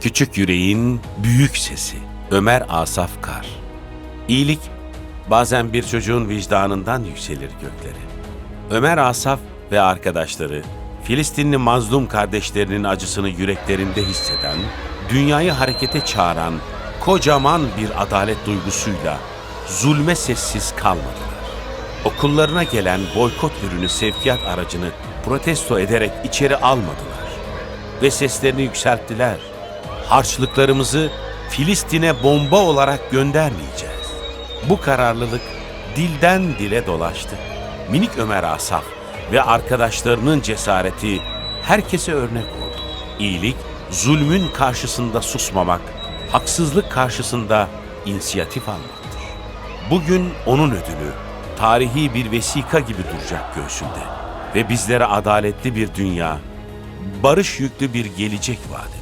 Küçük yüreğin büyük sesi. Ömer Asaf Kar. İyilik bazen bir çocuğun vicdanından yükselir göklere. Ömer Asaf ve arkadaşları Filistinli mazlum kardeşlerinin acısını yüreklerinde hisseden, dünyayı harekete çağıran kocaman bir adalet duygusuyla zulme sessiz kalmadılar. Okullarına gelen boykot ürünü sevkiyat aracını protesto ederek içeri almadılar ve seslerini yükselttiler. Harçlıklarımızı Filistin'e bomba olarak göndermeyeceğiz. Bu kararlılık dilden dile dolaştı. Minik Ömer Asaf ve arkadaşlarının cesareti herkese örnek oldu. İyilik, zulmün karşısında susmamak, haksızlık karşısında inisiyatif almaktır. Bugün onun ödülü tarihi bir vesika gibi duracak göğsünde ve bizlere adaletli bir dünya, barış yüklü bir gelecek vaat.